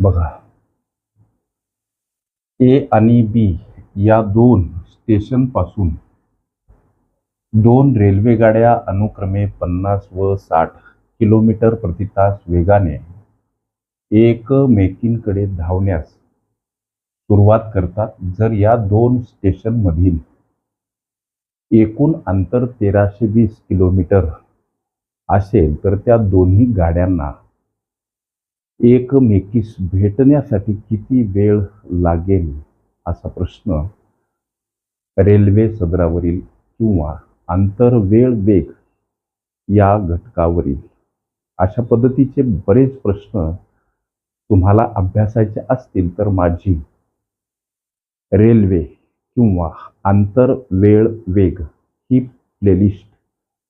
बघा. ए आणि बी या दोन स्टेशनपासून दोन रेल्वेगाड्या अनुक्रमे पन्नास व साठ किलोमीटर प्रति तास वेगाने एकमेकींकडे धावण्यास सुरुवात करतात. जर या दोन स्टेशनमधील एकूण अंतर तेराशे वीस किलोमीटर असेल तर त्या दोन्ही गाड्यांना एकमेकीस भेटण्यासाठी किती वेळ लागेल असा प्रश्न रेल्वे सदरावरील किंवा आंतर वेळ वेग या घटकावरील अशा पद्धतीचे बरेच प्रश्न तुम्हाला अभ्यासायचे असतील तर माझी रेल्वे किंवा आंतर वेळ वेग ही प्लेलिस्ट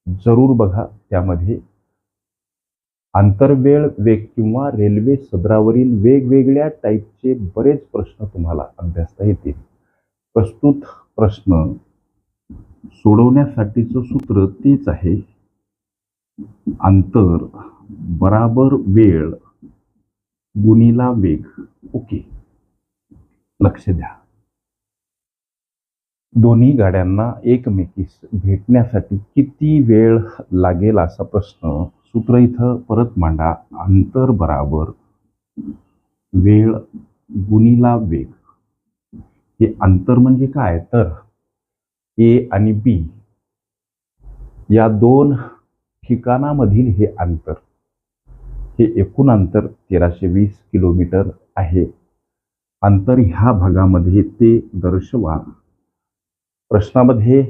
जरूर बघा. त्यामध्ये आंतरवेळ वेग किंवा रेल्वे सदरावरील वेगवेगळ्या टाईपचे बरेच प्रश्न तुम्हाला अभ्यासता येतील. प्रस्तुत प्रश्न सोडवण्यासाठीचं सूत्र तेच आहे. अंतर बराबर वेळ गुणिला वेग. ओके. लक्ष द्या. दोन्ही गाड्यांना एकमेकीस भेटण्यासाठी किती वेळ लागेल असा प्रश्न सूत्र इथं परत मांडा. अंतर बराबर वेळ गुणीला वेग. हे अंतर म्हणजे काय? तर ए आणि बी या दोन ठिकाणामधील हे अंतर हे एकूण अंतर तेराशे वीस किलोमीटर आहे. अंतर ह्या भागामध्ये ते दर्शवा. प्रश्नामध्ये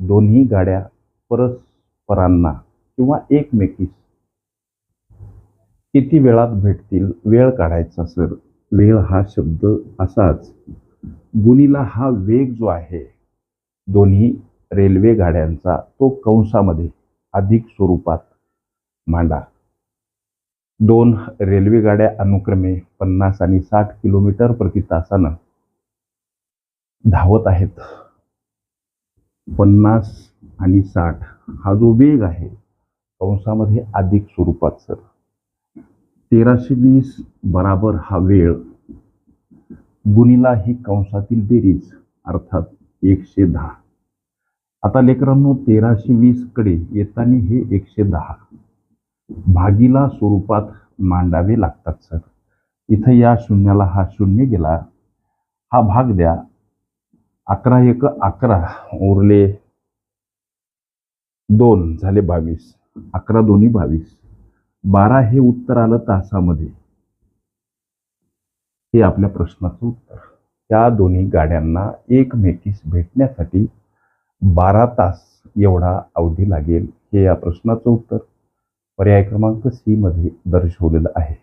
दोन्ही गाड्या परस्परांना किंवा एकमेकीस किती वेळात भेटतील? वेळ काढायचा सर. वेळ हा शब्द असाच. गुणीला हा वेग जो आहे दोन्ही रेल्वे गाड्यांचा तो कंसामध्ये अधिक स्वरूपात मांडा. दोन रेल्वे गाड्या अनुक्रमे पन्नास आणि साठ किलोमीटर प्रति तासानं धावत आहेत. पन्नास आणि साठ हा जो वेग आहे कंसामध्ये अधिक स्वरूपात सर. तेराशे वीस बराबर हा वेळ. गुणिला ही कंसातील बेरीज अर्थात एकशे दहा. आता लेकरांनो तेराशे वीसकडे येताना हे एकशे दहा. भागीला स्वरूपात मांडावे लागतात सर. इथं या शून्याला हा शून्य गेला. हा भाग द्या. अकरा एक अकरा उरले दोन झाले बावीस. अकरा दोन्ही बावीस. बारा हे उत्तर आलं तासामध्ये. हे आपल्या प्रश्नाचं उत्तर. त्या दोन्ही गाड्यांना एकमेकीस भेटण्यासाठी बारा तास एवढा अवधी लागेल हे या प्रश्नाचं उत्तर. पर्याय क्रमांक सी मध्ये दर्शवलेलं आहे.